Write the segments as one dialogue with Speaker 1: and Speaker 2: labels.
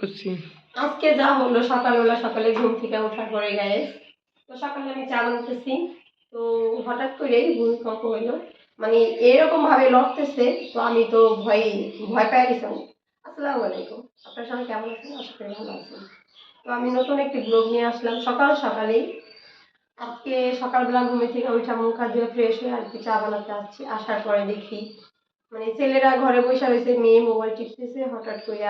Speaker 1: করছি।
Speaker 2: আজকে যা হলো সকালবেলা, সকালে ঘুম থেকে ওঠার পরে গায়ে তো সকালে আমি চা বানাতেছি। তো হঠাৎ করে ভূমিকম্প হইল মানে এরকম ভাবে লড়তেছে, তো আমি তো ভয় ভয় পেয়ে গেছি অনেক। আসসালামু আলাইকুম। আপনার সবাই কেমন আছেন? আশা করি ভালো আছেন। তো আমি নতুন একটি ব্লগ নিয়ে আসলাম। সকাল সকালেই আজকে সকালবেলা ঘুমে থেকে উঠে মুখ হাত ধুয়ে ফ্রেশ হয়ে আর কি চা বানাতে আসছি। আসার পরে দেখি মানে ছেলেরা ঘরে বসে রয়েছে, মেয়ে মোবাইল টিপতেছে, হঠাৎ করে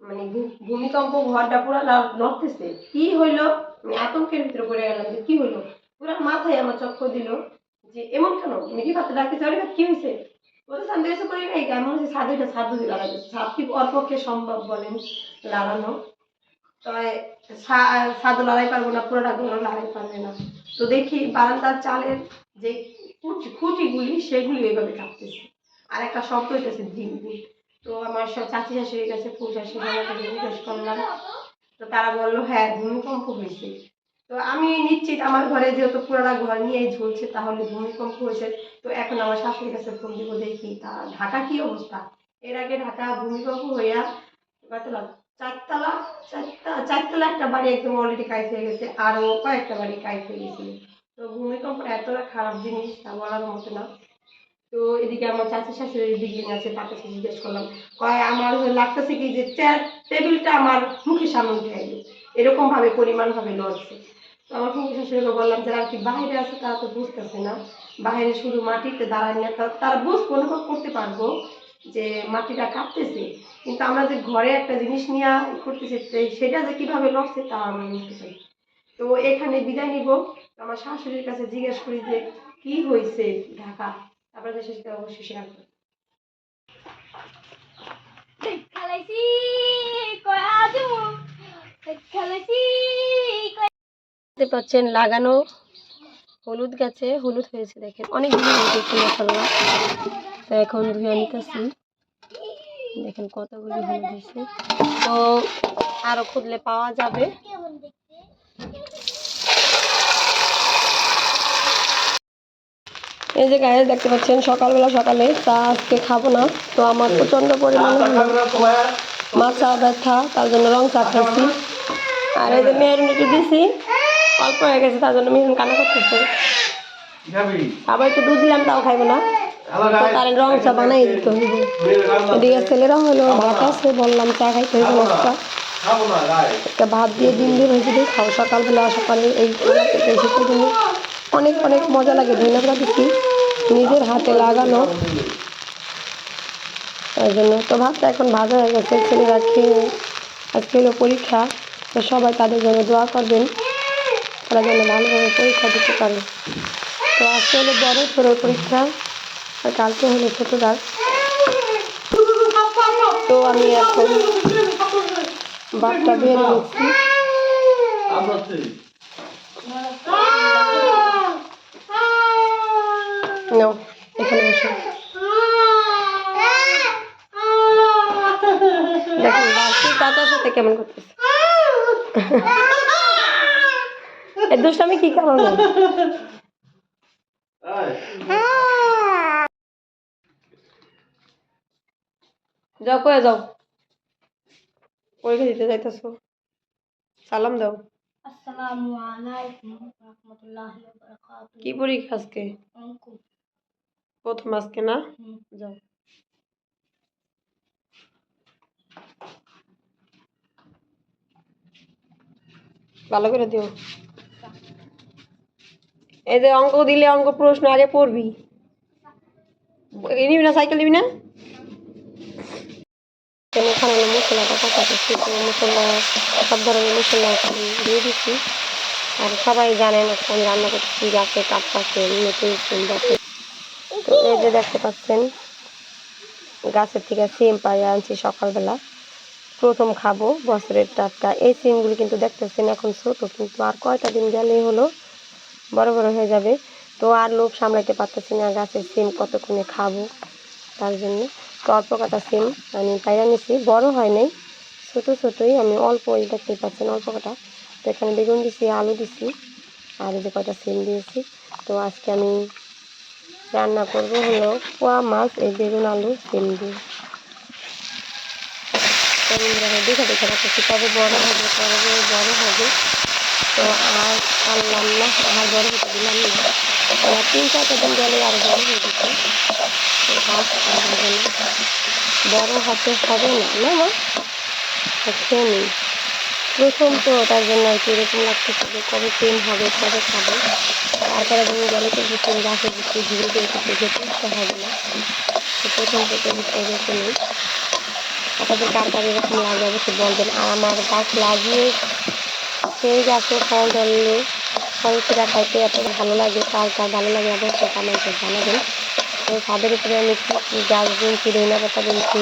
Speaker 2: মানে ভূমিকম্প ঘরটা পুরো নড়তেছে। কি হইল? আমি আতঙ্কের ভিতরে পড়ে গেলাম যে কি হইল? পুরো মাথায় আমার চক্কর দিল যে এমন কেন? মিঠি ভাতে ডাকতে চারি কি হয়েছে বলতে সামনে এসে করি নাই কেমন হচ্ছে ছাদুটা ছাদ দিয়ে লাগাতে ছাদ কি ওর পক্ষে সম্ভব বলেন? লাগানো। তবে ছা- ছাদও লাগাই পারব না, পুরোটা ঘরও লাগাই পারবে না। তো দেখি বারান্দার চালের যে খুঁটি খুঁটিগুলি, সেগুলি এইভাবে কাঁপতেছে। আর একটা শব্দ হইতেছে দিন দিন তো আমার সব চাচি শাশুড়ির কাছে, ফুল শাশুড়ি কাছে জিজ্ঞেস করলাম। তো তারা বলল হ্যাঁ ভূমিকম্প হয়েছে। তো আমি নিশ্চিত আমার ঘরে যেহেতু পুরোটা ঘর নিয়ে ঝুলছে, তাহলে ভূমিকম্প হয়েছে। তো এখন আমার শাশুড়ির কাছে ফোন দিব, দেখি তা ঢাকা কি অবস্থা? এর আগে ঢাকা ভূমিকম্প হইয়া কতলা? চারতলা চারটা চারতলা একটা বাড়ি একদম অলরেডি কাইট হয়ে গেছে, আরও কয়েকটা বাড়ি কাইট হয়ে গেছিল তো ভূমিকম্প এতটা খারাপ জিনিস তা বলার মতো না। তো এদিকে আমার চাচি শাশুড়ির বিল্ডিং আছে, তার কাছে জিজ্ঞেস করলাম, কয়, আমার লাগতেছে কি যে চেয়ার টেবিলটা আমার মুখের সামনে উঠে আইলো এরকম ভাবে পরিমাণ ভাবে লড়ছে। তো আমার ফুফু শাশুড়িকে বললাম, যারা আর কি বাইরে আছে, তারা তো বুঝতেছে না। বাইরে শুধু মাটিতে দাঁড়ায় না তারা বুঝব, অনুভব করতে পারব যে মাটিটা কাঁপতেছে। কিন্তু আমরা যে ঘরে একটা জিনিস নিয়ে করতেছি সেটা যে কীভাবে লড়ছে, তা আমরা বুঝতে পারি তো এখানে বিদায় নিব। আমার শাশুড়ির কাছে জিজ্ঞেস করি যে, কি হয়েছে ঢাকা? আপনাদের সাথে অবশ্যই শেয়ার করব।
Speaker 3: খেলাইছি কয় খেলাইছি
Speaker 2: দেখতে পাচ্ছেন লাগানো হলুদ গাছে হলুদ হয়েছে দেখেন। অনেকগুলো হলুদ হয়েছে মশলা। তো এখন ধুয়ে নিতেছি। দেখেন কতগুলো হলুদ হয়েছে। তো আরও খুঁজলে পাওয়া যাবে
Speaker 3: কেমন দেখতে
Speaker 2: এই যে গায়ে দেখতে পাচ্ছেন সকালবেলা সকালে চা আজকে খাব না তো আমার প্রচণ্ড পরিমাণে মাথা ব্যথা তার জন্য রং চা খাইছি আর এই যে মেরুন একটু দিছি অল্প হয়ে গেছে তার জন্য মেরুন কান্না করতেছে আবার একটু দুধ দিলাম তাও খাইবো না তার রং চা বানাই দিতে হইবে এদিকে ছেলেরা হলো ভাত আছে বললাম চা খাইতে হইবে নাস্তা একটা ভাত দিয়ে দিয়ে ভেজে দিয়ে খাও সকালবেলা সকালে এই দিনে অনেক অনেক মজা লাগে। ধন্যবাদ দিচ্ছি। নিজের হাতে লাগানো। তাই জন্য তো ভাতটা এখন ভাজা হয়ে গেছে। ছেলেরা খেয়ে আজকে হলো পরীক্ষা। তো সবাই তাদের জন্য দোয়া করবেন। তারা যেন ভালোভাবে পরীক্ষা দিতে পারে। তো আজকে হলো বড় ছোট পরীক্ষা। আর কালকে হলো ছোটটার তো আমি এখন ভাতটা বের নিচ্ছি এখানে বসো। দেখুন চাচার সাথে কেমন করতেছে? এই দুষ্টামি কি কারণে? যাও কয়ে যাও। পরীক্ষা দিতে যাইতেছো। সালাম দাও।
Speaker 3: আসসালামু আলাইকুম রাহমাতুল্লাহি ওয়া বারাকাতুহু।
Speaker 2: কি পরীক্ষা আজকে?
Speaker 3: অঙ্ক।
Speaker 2: প্রথম আজকে না। যাও। ভালো করে দিও। এই যে অঙ্ক দিলে অঙ্ক প্রশ্ন আগে পড়বি। নিবি না সাইকেল নিবি না? এখানে মশলাটা মশলা সব ধরনের মশলা দিয়ে দিচ্ছি। আর সবাই জানেন আমি রান্না করতেছি গাছে কাটপাশে নতুন এই যে দেখতে পাচ্ছেন, গাছের থেকে সিম পাই আনছি সকালবেলা। প্রথম খাব বছরের টাটকা। এই সিমগুলি কিন্তু দেখতেছেন এখন ছোট, কিন্তু আর কয়টা দিন গেলেই হলো, বড় বড় হয়ে যাবে। তো আর লোভ সামলাইতে পারতেছি না গাছের সিম কতক্ষণে খাব তার জন্য। তো অল্প কাটা সিম আমি পাইরা নিছি বড় হয় নাই, ছোটো ছোটোই। আমি অল্প ওই দেখতেই পাচ্ছেন, অল্প কাটা। তো এখানে বেগুন দিছি, আলু দিছি, আর যে কটা সিম দিয়েছি। তো আজকে আমি রান্না করব হলো পোয়া মাছ, এই বেগুন, আলু সিম দিয়ে তো বন্ধুরা আমি দেখে দেখে রাখতেছি কবে বড় হবে কবে বড় হবে। তো আর পারলাম না, আর বড় হতে দিলাম না। তিন চারটা দিন গেলে আরও বড় হয়ে যেত। বড় হতে হবে না। না খেয়ে নিই প্রথম তো তার জন্য আর কি এরকম লাগতেছে যে কবে ট্রেন হবে, কবে খাব। তারপরে আমি গেলে তো বুঝতে গাছে বুঝতে ধীরে ধীরে কিছু যেতে ইচ্ছা হবে না। তো প্রথম থেকে বুঝতে এরকমই আপনাদের কার কার এরকম লাগে অবশ্যই বলবেন, আর আমার গাছ লাগিয়ে সেই গাছে ফল ধরলে ফল ছিঁড়া খাইতে এত ভালো লাগে, কার কার ভালো লাগে অবশ্যই কমেন্টে জানাবেন। তো ছাদের উপরে আমি গাছ বুনছি ধইনা পাতা বুনছি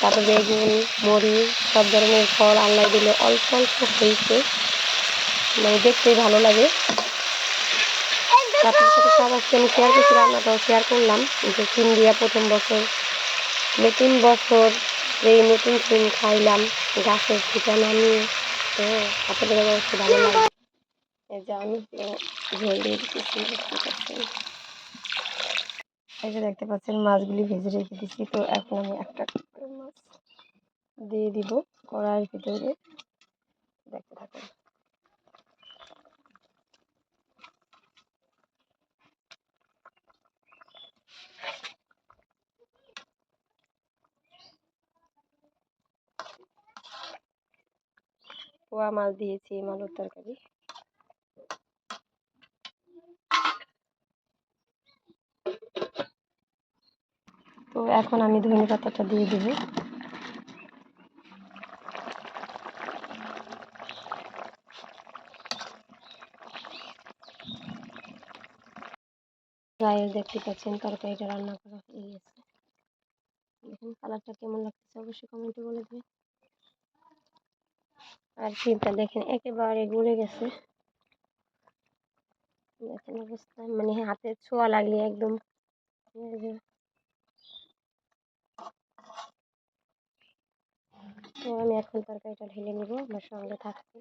Speaker 2: তারপর বেগুন, মরিচ, সব ধরনের ফল আল্লাহ দিলে অল্প অল্প হয়েছে। মানে দেখতেই ভালো লাগে। আপনার সাথে সব আজকে আমি শেয়ার করছি, রান্নাটাও শেয়ার করলাম। যে সিম দিয়া প্রথম বছর নতুন বছর এই নতুন সিম খাইলাম, গাছের থেকে নামিয়ে তো আপনাদের অবশ্যই ভালো লাগে। এই যে আমি ঝোল দিয়ে এই যে দেখতে পাচ্ছেন, মাছগুলি ভেজে রেখে দিচ্ছি তো এখন আমি একটা দিয়ে দিব কড়াইয়ের ভিতরে। দেখতে থাকুন। পোয়া মাছ দিয়েছি মালুর তরকারি। তো এখন আমি ধনে পাতাটা দিয়ে দেবো। গায়ে দেখতে পাচ্ছেন তরকারিটা রান্না করা হয়ে গেছে। দেখুন, কালারটা কেমন লাগতেছে অবশ্যই কমেন্টে বলে দেবেন। আর সিমটা দেখেন, একেবারে গলে গেছে। দেখেন অবস্থা মানে হাতে ছোঁয়া লাগলে একদম এই যে। তো আমি এখন তরকারিটা ঢেলে নিব আমার সঙ্গে থাকতে।